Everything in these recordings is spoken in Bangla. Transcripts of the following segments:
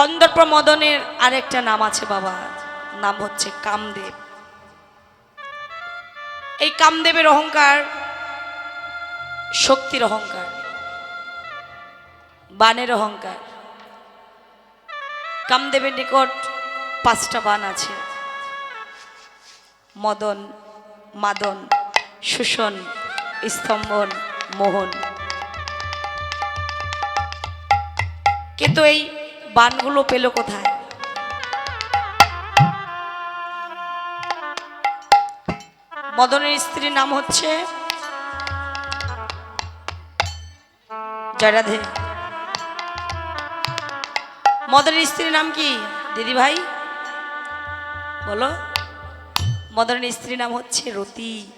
কন্দর্প মদনের আরেকটা নাম আছে বাবা, নাম হচ্ছে কামদেব। এই কামদেবের অহংকার, শক্তির অহংকার, বানের অহংকার। কামদেবের নিকট পাঁচটা বান আছে। মদন, মাদন, শোষণ, স্তম্ভন, মোহন। কিন্তু এই বানগুলো পেল কোথায়? মদনের স্ত্রীর নাম হচ্ছে জয়রাধে। মদনের স্ত্রীর নাম কি? দিদি ভাই? বলো। মদনের স্ত্রীর নাম হচ্ছে রতি।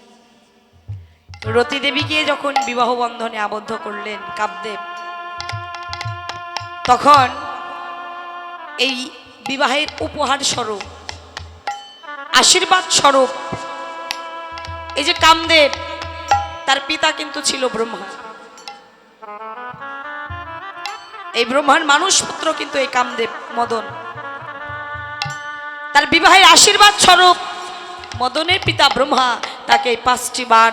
রতি দেবীকে যখন বিবাহ বন্ধনে আবদ্ধ করলেন কাবদেব তখন এই বিবাহের উপহার স্বরূপ, আশীর্বাদ স্বরূপ। এই যে কামদেব, তার পিতা কিন্তু ছিল ব্রহ্মা। এই ব্রহ্মার মানুষ পুত্র কিন্তু এই কামদেব মদন। তার বিবাহের আশীর্বাদ স্বরূপ মদনের পিতা ব্রহ্মা তাকে এই পাঁচটি বান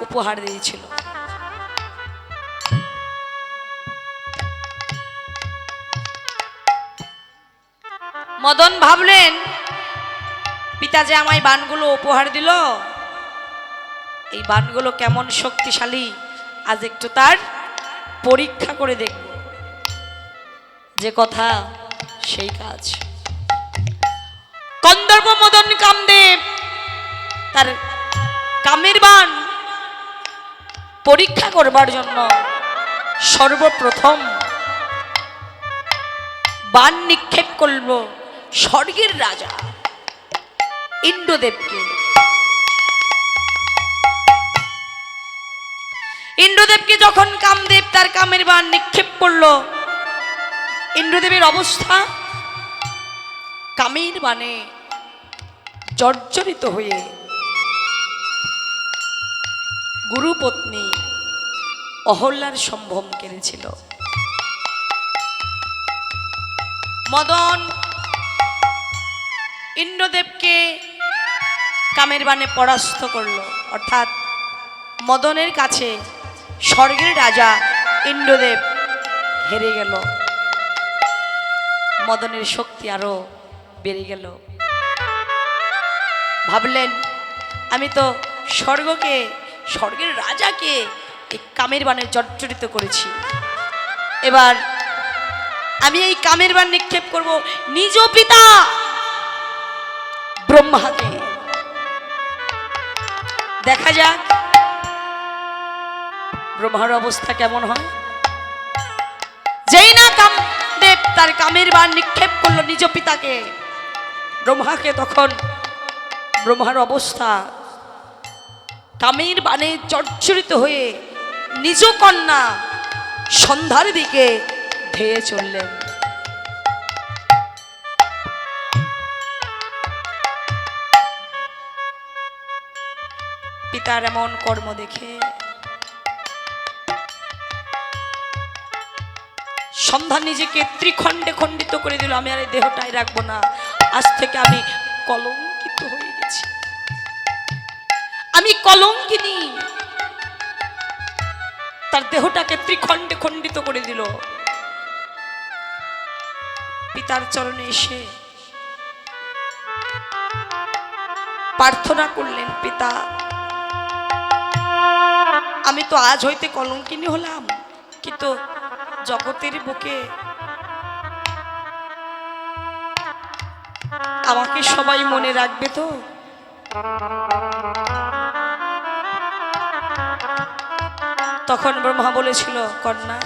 উপহার দিয়েছিল। মদন ভাবলেন পিতা যে আমায় বানগুলো উপহার দিল। এই বানগুলো কেমন শক্তিশালী, আজ একটু তার পরীক্ষা করে দেখব। যে কথা, সেই কাজ। কন্দর্প মদন কামদেব তার কামের বান পরীক্ষা করবার জন্য সর্বপ্রথম বান নিক্ষেপ করল। স্বর্গের রাজা ইন্দ্রদেবকে। ইন্দ্রদেবকে যখন কামদেব তার কামের বান নিক্ষেপ করল, ইন্দ্রদেবের অবস্থা কামের বানে জর্জরিত হয়ে গুরুপত্নী অহল্যার সম্ভ্রম কেড়েছিল। মদন ইন্দ্রদেবকে কামের বানে পরাস্ত করল। অর্থাৎ মদনের কাছে স্বর্গের রাজা ইন্দ্রদেব হেরে গেল। মদনের শক্তি আরও বেড়ে গেল। ভাবলেন, আমি তো স্বর্গকে, স্বর্গের রাজাকে এই কামের বানে জর্জরিত করেছি। এবার আমি এই কামের বান নিক্ষেপ করব। নিজ পিতা ব্রহ্মাকে। দেখা যাক, ব্রহ্মার অবস্থা কেমন হয়। যেই না কামদেব তার কামের বান নিক্ষেপ করল নিজ পিতাকে। ব্রহ্মাকে তখন ব্রহ্মার অবস্থা কামের বানে জর্জরিত হয়ে নিজ কন্যা সন্ধ্যার দিকে ধেয়ে চললেন। পিতার এমন কর্ম দেখে। সন্ধ্যা নিজেকে ত্রিখণ্ডে খণ্ডিত করে দিল, আমি আর এই দেহটাই রাখব না। আজ থেকে আমি কলঙ্কিত হয়ে গেছি। আমি কলঙ্কিনী। তার দেহটাকে ত্রিখণ্ডে খণ্ডিত করে দিল। পিতার চরণে এসে প্রার্থনা করলেন, পিতা আমি তো আজ হইতে কলঙ্কিনী হলাম, কিন্তু জগতের বুকে আমাকে সবাই মনে রাখবে তো? তখন ব্রহ্মা বলেছিল, কন্যা,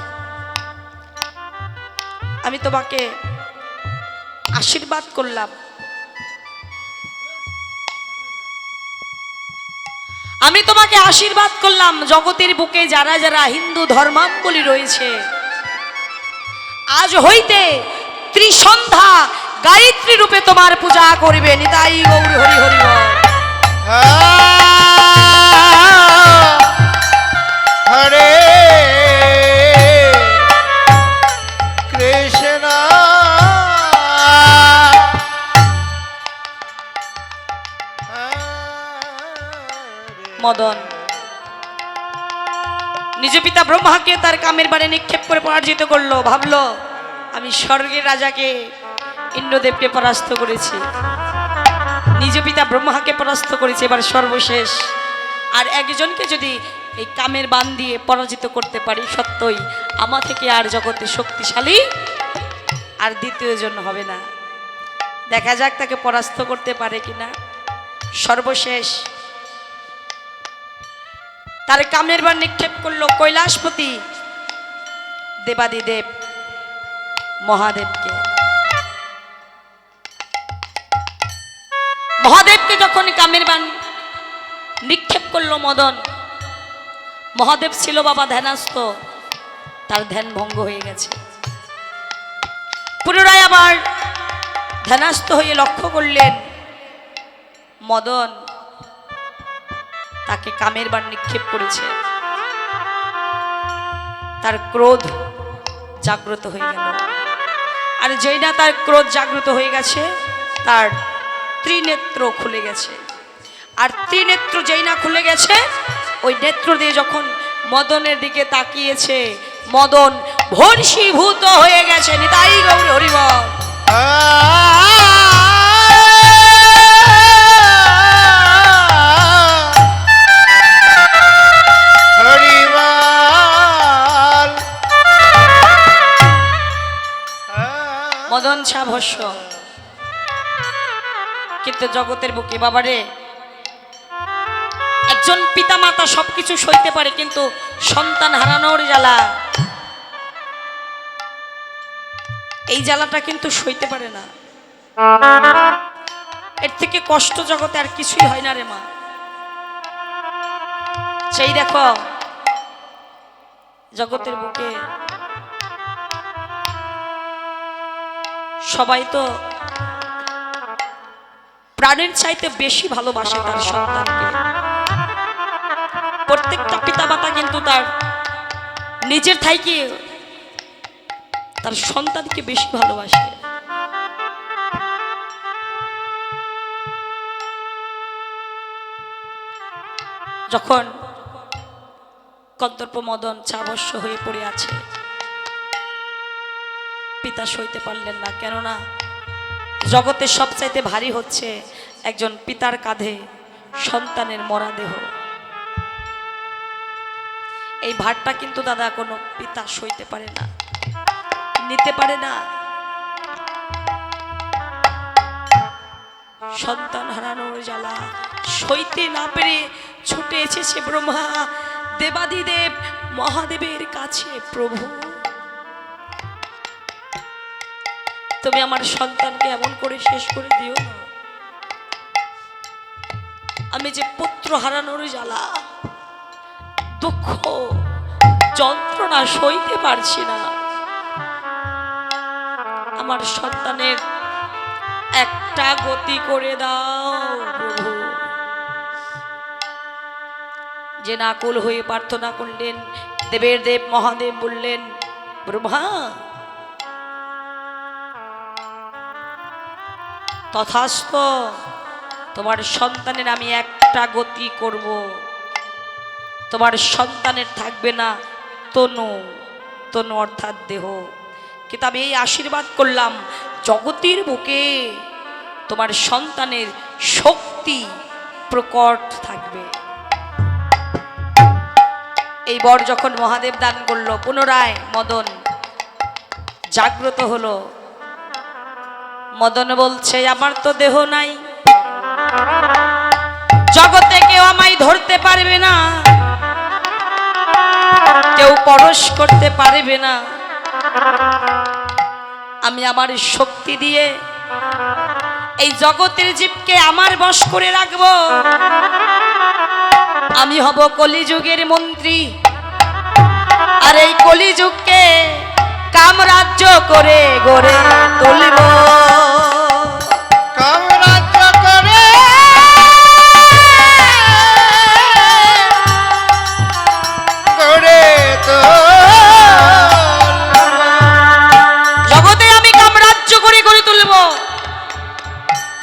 আমি তোমাকে আশীর্বাদ করলাম আমি তোমাকে আশীর্বাদ করলাম জগতের বুকে যারা যারা হিন্দু ধর্মাবলী রয়েছে আজ হইতে ত্রিসন্ধ্যা গায়ত্রী রূপে তোমার পূজা করবে নিতাই গৌর হরি হরি হরে নিজ পিতা ব্রহ্মাকে তার কামের বারে নিক্ষেপ করে পরাজিত করল, ভাবলো, আমি স্বর্গের রাজাকে ইন্দ্রদেবকে পরাস্ত করেছি। নিজ পিতা ব্রহ্মাকে পরাস্ত করেছে, এবার সর্বশেষ। আর একজনকে যদি এই কামের বান দিয়ে পরাজিত করতে পারি, সত্যই আমা থেকে আর জগতে শক্তিশালী আর দ্বিতীয় জন হবে না। দেখা যাক তাকে পরাস্ত করতে পারে কিনা। সর্বশেষ তার কামের বার নিক্ষেপ করল কৈলাসপতি দেবাদিদেব মহাদেবকে। মহাদেবকে যখন কামের বান নিক্ষেপ করল মদন, মহাদেব ছিল বাবা ধ্যানাস্ত তার ধ্যান ভঙ্গ হয়ে গেছে। পুনরায় আবার ধ্যানাস্ত হয়ে লক্ষ্য করলেন মদন তাকে কামের বার নিক্ষেপ করেছে। তার ক্রোধ জাগ্রত হয়ে গেল। আর না তার ক্রোধ জাগ্রত হয়ে গেছে, তার ত্রিনেত্র খুলে গেছে। আর ত্রিনেত্র যেই না খুলে গেছে, ওই নেত্র দিয়ে যখন মদনের দিকে তাকিয়েছে, মদন ভর্ষীভূত হয়ে গেছে। নিতাই গৌরী হরিবাল। মদন ছা ভস্য কিন্তু জগতের বুকে, বাবারে। একজন পিতামাতা সবকিছু সইতে পারে, কিন্তু সন্তান হারানোর জ্বালা। এই জ্বালাটা কিন্তু সইতে পারে না। এর থেকে কষ্ট জগতে আর কিছুই হয় না রে মা। সেই দেখো, জগতের বুকে সবাই তো প্রাণের চাইতে বেশি ভালোবাসে তার সন্তানকে। প্রত্যেকটা পিতামাতা কিন্তু তার নিজের থাইকে তার সন্তানকে বেশি ভালোবাসে। যখন কন্তর্প মদন চাবস্য হয়ে পড়ে আছে পিতা সইতে পারলেন না। কেননা জগতের সবচাইতে ভারী হচ্ছে একজন পিতার কাঁধে সন্তানের মরা দেহ এই ভারটা কিন্তু দাদা কোনো পিতা সইতে পারে না, নিতে পারে না। সন্তান হারানোর জ্বালা সইতে না পেরে ছুটে এসেছে ব্রহ্মা। দেবাদিদেব মহাদেবের কাছে প্রভু। তুমি আমার সন্তানকে এমন করে শেষ করে দিও না। আমি যে পুত্র হারানোর জ্বালা, দুঃখ, যন্ত্রণা সইতে পারছি না। আমার সন্তানের একটা গতি করে দাও প্রভু। যে নাকুল হয়ে প্রার্থনা করলেন, দেবের দেব মহাদেব বললেন ব্রহ্মা তথাস্ত তোমার সন্তানের আমি একটা গতি করব। তোমার সন্তানের থাকবে না তনু তনু অর্থাৎ দেহ। কিন্তু আমি এই আশীর্বাদ করলাম, জগতের বুকে তোমার সন্তানের শক্তি প্রকট থাকবে। এই বর যখন মহাদেব দান করল, পুনরায় মদন জাগ্রত হলো মদন বলছে, আমার তো দেহ নাই। জগতে কেউ আমায় ধরতে পারবে না। কেউ পরশ করতে পারবে না। আমি আমার শক্তি দিয়ে এই জগতের জীবকে আমার বশ করে রাখব। আমি হব কলিযুগের মন্ত্রী। আর এই কলিযুগকে কামরাজ্য করে গড়ে তুলব।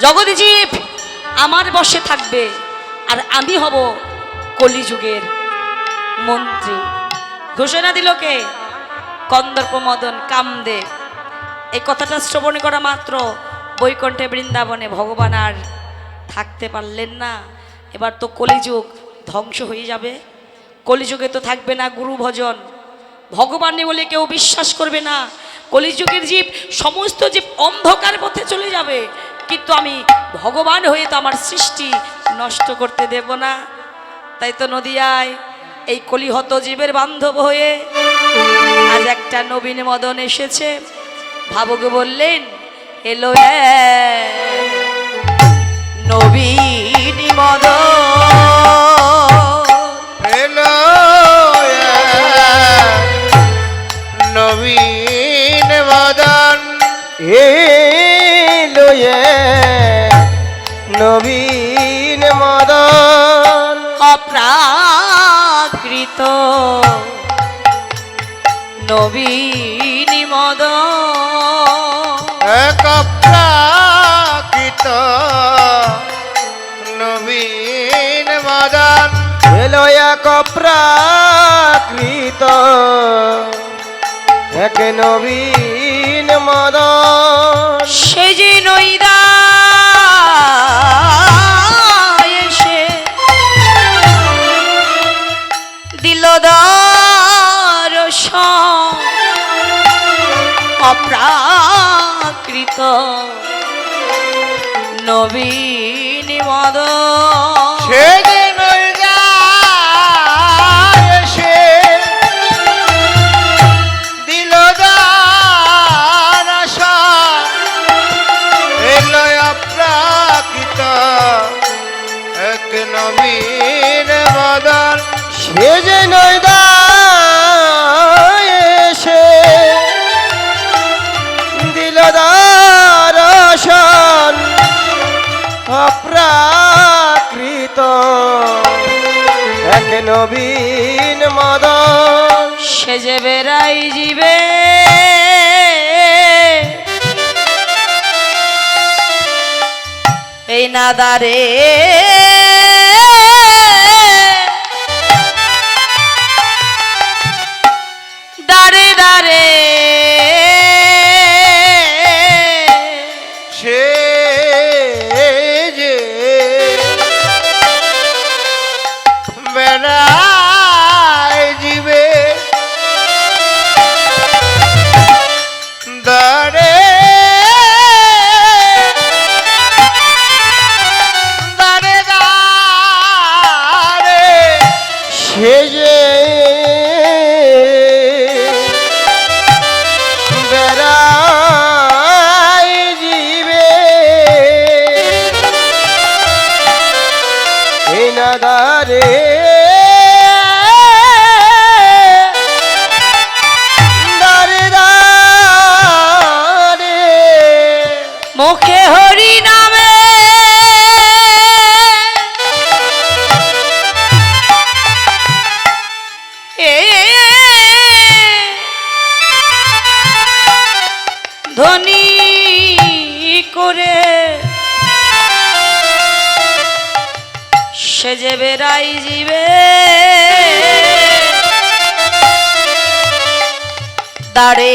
জগৎ জীব আমার বসে থাকবে আর আমি হব কলিযুগের মন্ত্রী। ঘোষণা দিল কে? কন্দর্প মদন কামদেব। এই কথাটা শ্রবণ করা মাত্র বৈকণ্ঠে বৃন্দাবনে ভগবান আর থাকতে পারলেন না। এবার তো কলিযুগ ধ্বংস হয়ে যাবে। কলিযুগে তো থাকবে না গুরু ভজন। ভগবান বলে কেউ বিশ্বাস করবে না। কলিযুগের জীব সমস্ত জীব অন্ধকার পথে চলে যাবে। কিন্তু আমি ভগবান হয়ে তো আমার সৃষ্টি নষ্ট করতে দেব না। তাই তো নদিয়ায় এই কলিহত জীবের বান্ধব হয়ে আজ একটা নবীন মদন এসেছে। ভাবকে বললেন এলো নবীন মদন। এলো নবীন বদন এলো নবীন মদন। অপ্রাকৃত নবীন মদন। এক প্রাকৃত নবীন বদন এলো এক প্রাকৃত এক নবীন মদন। সে যে নইদা অপ্রাকৃত। নবীন মদ নবীন মদন। সে যে বেড়াই জীবে। এই নাদারে দাঁড়ে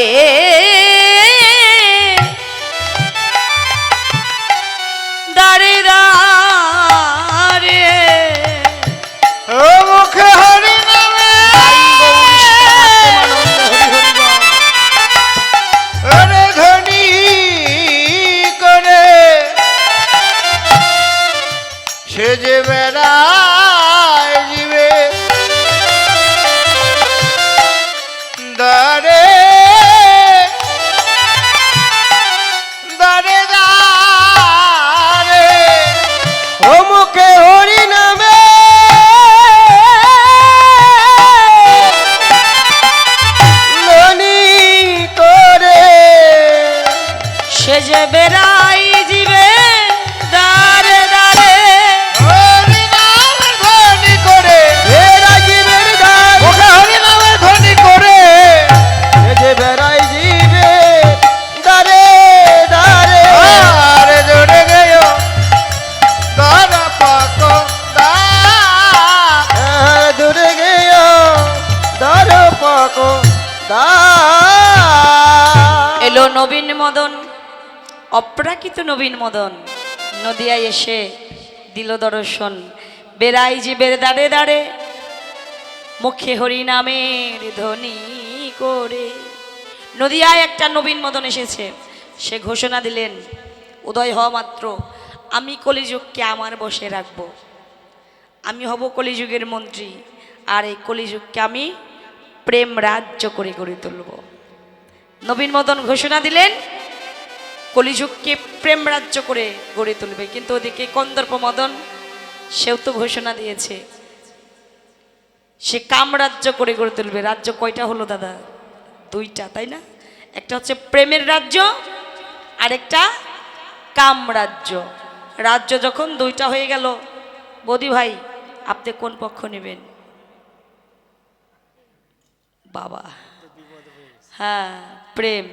নবীন মদন, অপ্রাকৃত নবীন মদন। নদিয়ায় এসে দিল দর্শন, বেড়াই বেড়ে দাঁড়ে দাঁড়ে। মুখে হরি নামের ধ্বনি করে। নদিয়ায় একটা নবীন মদন এসেছে, সে ঘোষণা দিলেন, উদয় হওয়া মাত্র, আমি কলিযুগকে আমার বসে রাখব। আমি হব কলিযুগের মন্ত্রী, আর এই কলিযুগকে আমি প্রেম রাজ্য করে গড়ে তুলব। নবীন মদন ঘোষণা দিলেন, কলিযুগকে প্রেম রাজ্য করে গড়ে তুলবে। কিন্তু ওদিকে কন্দর্প মদন, সেও তো ঘোষণা দিয়েছে, সে কাম রাজ্য করে গড়ে তুলবে। রাজ্য কয়টা হলো দাদা? দুইটা, তাই না? একটা হচ্ছে প্রেমের রাজ্য, আরেকটা কাম রাজ্য। রাজ্য যখন দুইটা হয়ে গেল, বদি ভাই, আপনি কোন পক্ষ নেবেন? বাবা। হ্যাঁ প্রেম,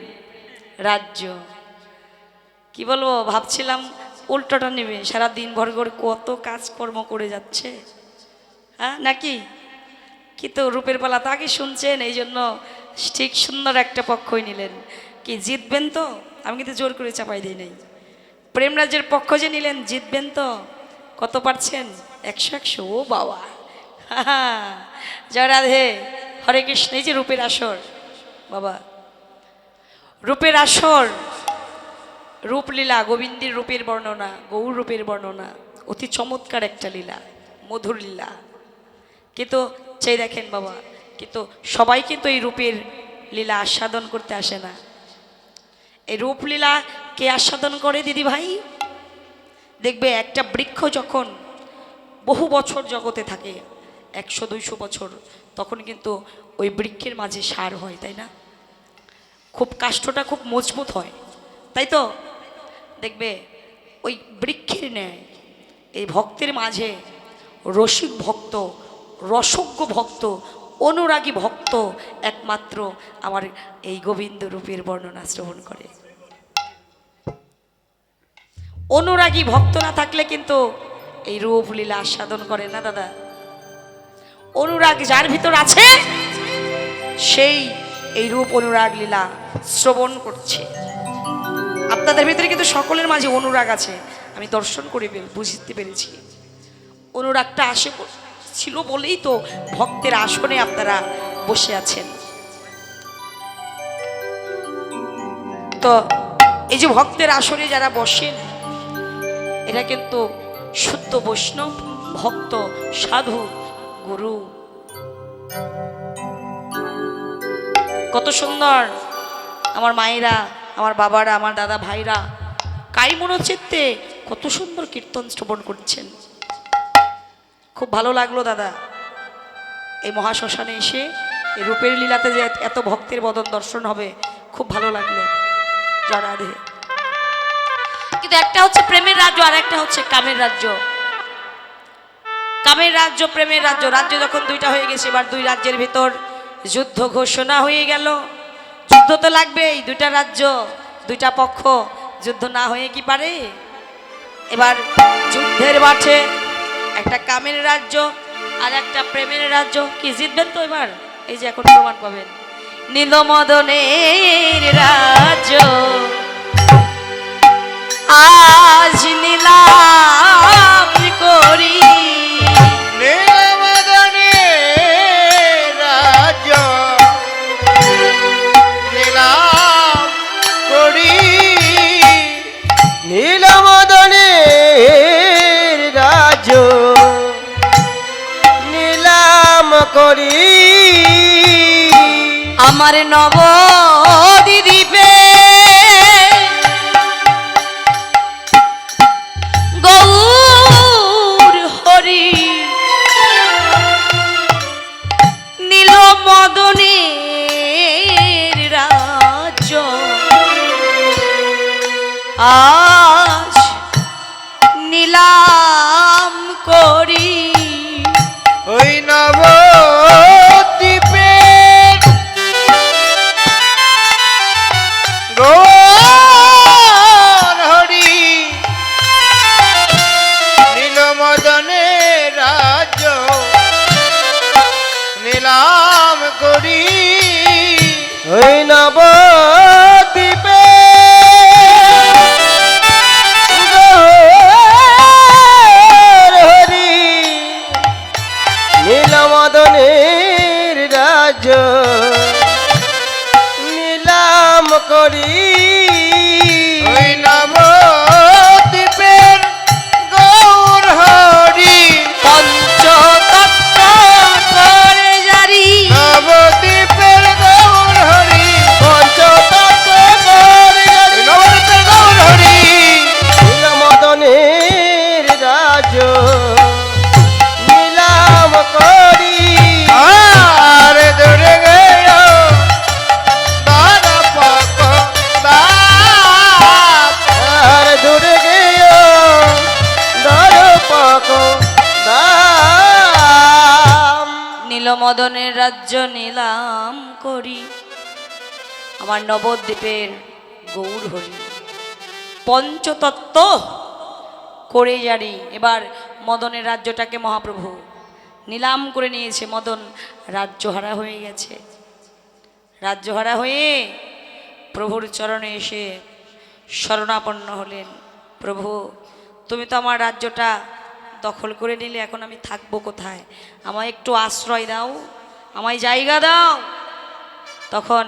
রাজ্য। কি বলব, ভাবছিলাম উল্টোটা নেবে সারা দিন ভর করে কত কাজকর্ম করে যাচ্ছে। হ্যাঁ নাকি? কি তো রূপের পালা তো আগে শুনছেন, এই জন্য ঠিক সুন্দর একটা পক্ষই নিলেন। কি, জিতবেন তো? আমি কিন্তু জোর করে চাপাই দিই নাই। প্রেমরাজ্যের পক্ষ যে নিলেন, জিতবেন তো? কত পারছেন? একশো একশো, ও বাবা। হা জয় রাধে, হরে কৃষ্ণ, এই যে রূপের আসর। বাবা। রূপের আসর, রূপলীলা, গোবিন্দের রূপের বর্ণনা, গৌর রূপের বর্ণনা, অতি চমৎকার একটা লীলা, মধুর লীলা। কিন্তু সেই দেখেন বাবা, কিন্তু সবাই কিন্তু এই রূপের লীলা আস্বাদন করতে আসে না। এই রূপলীলা কে আস্বাদন করে দিদি ভাই? দেখবে একটা বৃক্ষ যখন বহু বছর জগতে থাকে, একশো, দুইশো বছর, তখন কিন্তু ওই বৃক্ষের মাঝে সার হয়, তাই না? খুব কাষ্ঠটা খুব মজবুত হয়। তাই তো? দেখবে, ওই বৃক্ষের ন্যায়, এই ভক্তের মাঝে রসিক ভক্ত, রসজ্ঞ ভক্ত, অনুরাগী ভক্ত একমাত্র আমার এই গোবিন্দ রূপের বর্ণনা শ্রবণ করে। অনুরাগী ভক্ত না থাকলে কিন্তু এই রূপ লীলা আস্বাদন করে না দাদা। অনুরাগ যার ভিতর আছে, সেই এই রূপ অনুরাগ লীলা শ্রবণ করছে। আপনাদের ভিতরে কিন্তু সকলের মাঝে অনুরাগ আছে। আমি দর্শন করে বুঝতে পেরেছি। অনুরাগটা আসে ছিল বলেই তো ভক্তের আসনে আপনারা বসে আছেন। তো এই যে ভক্তের আসনে যারা বসেন, এরা কিন্তু শুদ্ধ বৈষ্ণব, ভক্ত, সাধু, গুরু। কত সুন্দর। আমার মায়েরা, আমার বাবারা, আমার দাদা ভাইরা, কাই মনোচিত্তে কত সুন্দর কীর্তন শ্রবণ করছেন। খুব ভালো লাগল দাদা। এই মহাশ্মশানে এসে এই রূপের লীলাতে যে এত ভক্তের বদন দর্শন হবে, খুব ভালো লাগল। জয় রাধে। কিন্তু একটা হচ্ছে প্রেমের রাজ্য আর একটা হচ্ছে কামের রাজ্য। কামের রাজ্য, প্রেমের রাজ্য। রাজ্য যখন দুইটা হয়ে গেছে, এবার দুই রাজ্যের ভিতর যুদ্ধ ঘোষণা হয়ে গেল। যুদ্ধ তো লাগবেই দুইটা রাজ্য, দুইটা পক্ষ, যুদ্ধ না হয়ে কি পারে? এবার যুদ্ধের মাঠে একটা কামের রাজ্য আর একটা প্রেমের রাজ্য। কি জিতবেন তো এবার? এই যে এখন প্রমাণ পাবেন। নীলমদনের রাজ্য। আজ নীলাম করি। আমার নব দ্বীপে গৌর হরি। নীল মদনের রাজ্য আজ নীলাম করি। নীলমদনের রাজ্য নিলাম করি। আমার নবদ্বীপের গৌর হরি। পঞ্চতত্ত্ব করে জারি। এবার মদনের রাজ্যটাকে মহাপ্রভু নিলাম করে নিয়েছে। মদন রাজ্যহারা হয়ে গেছে। রাজ্যহারা হয়ে প্রভুর চরণে এসে শরণাপন্ন হলেন। প্রভু, তুমি তো আমার রাজ্যটা দখল করে নিলে এখন আমি থাকব কোথায়? আমায় একটু আশ্রয় দাও, আমায় জায়গা দাও। তখন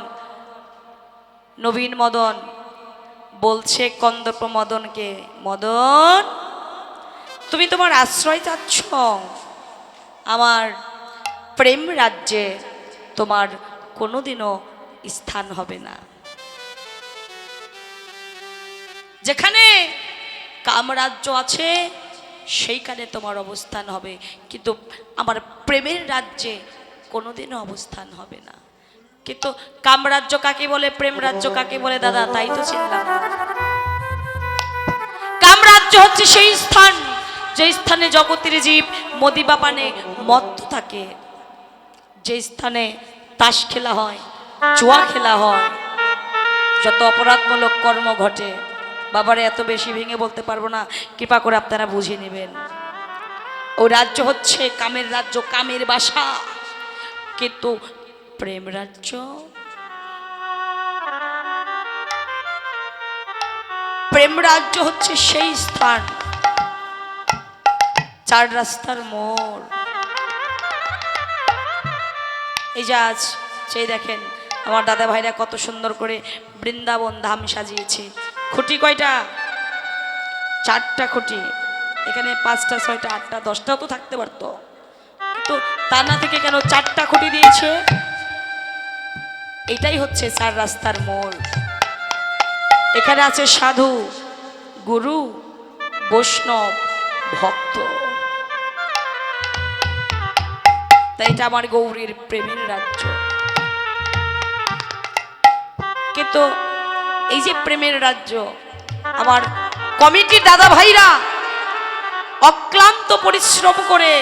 নবীন মদন বলছে, কন্দর্প মদনকে, মদন, তুমি তোমার আশ্রয় চাচ্ছ? আমার প্রেম রাজ্যে তোমার কোনোদিনও স্থান হবে না। যেখানে কামরাজ্য আছে সেইখানে তোমার অবস্থান হবে। কিন্তু আমার প্রেমের রাজ্যে কোনোদিনও অবস্থান হবে না। কিন্তু কামরাজ্য কাকে বলে প্রেম রাজ্য কাকে বলে, দাদা, তাই তো চিনলাম। কামরাজ্য হচ্ছে সেই স্থান, যে স্থানে জগতের জীব মদি বাপানে মত্ত থাকে। যে স্থানে তাস খেলা হয়, জুয়া খেলা হয়, যত অপরাধমূলক কর্ম ঘটে বাবারে, এত বেশি ভেঙে বলতে পারব না। কৃপা করে আপনারা বুঝে নেবেন। ও রাজ্য হচ্ছে কামের রাজ্য, কামের বাসা। কিন্তু প্রেম রাজ্য? প্রেম রাজ্য হচ্ছে সেই স্থান, চার রাস্তার মোড়। এই যে আজ, সেই দেখেন, আমার দাদা ভাইরা কত সুন্দর করে বৃন্দাবন ধাম সাজিয়েছে। খুঁটি কয়টা? চারটা খুঁটি। এখানে পাঁচটা, ছয়টা, আটটা, দশটাও তো থাকতে পারতো। কিন্তু তা না থেকে কেন চারটা খুঁটি দিয়েছে? এটাই হচ্ছে চার রাস্তার মোড়। এখানে আছে সাধু, গুরু, বৈষ্ণব, ভক্ত। তাই এটা আমার গৌরীর প্রেমের রাজ্য। কিন্তু এই যে প্রেমের রাজ্য, আমার কমিটির দাদা ভাইরা অক্লান্ত পরিশ্রম করে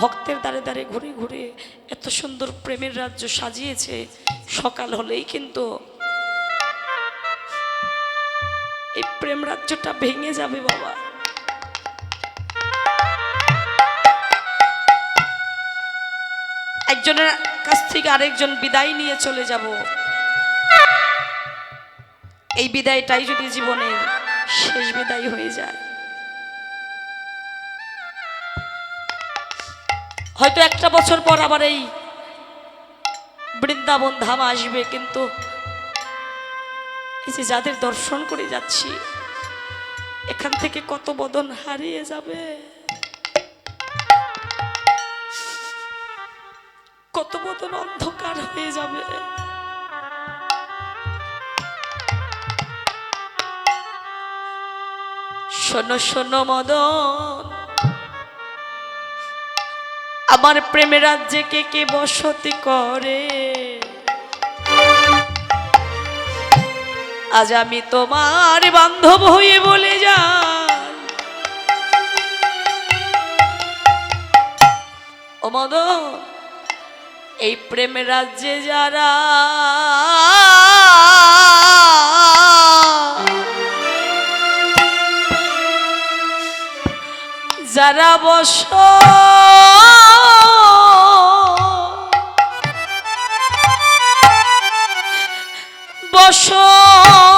ভক্তের দ্বারে দ্বারে ঘুরে ঘুরে এত সুন্দর প্রেমের রাজ্য সাজিয়েছে, সকাল হলেই কিন্তু এই প্রেম রাজ্যটা ভেঙে যাবে বাবা। একজনের কাছ থেকে আরেকজন বিদায় নিয়ে চলে যাব। এই বিদায়টাই যদি জীবনের শেষ বিদায় হয়ে যায়। হয়তো একটা বছর পর আবার এই বৃন্দাবন ধাম আসবে, কিন্তু এই যে যাদের দর্শন করে যাচ্ছি, এখান থেকে কত বদন হারিয়ে যাবে? কত বদন অন্ধকার হয়ে যাবে? শোনো শোনো মদন। আমার প্রেমের রাজ্যে কে কে বসতি করে? আজ আমি তোমার বান্ধব হয়ে বলে যাই। ও মদন, এই প্রেমের রাজ্যে যারা যারা বস বসতি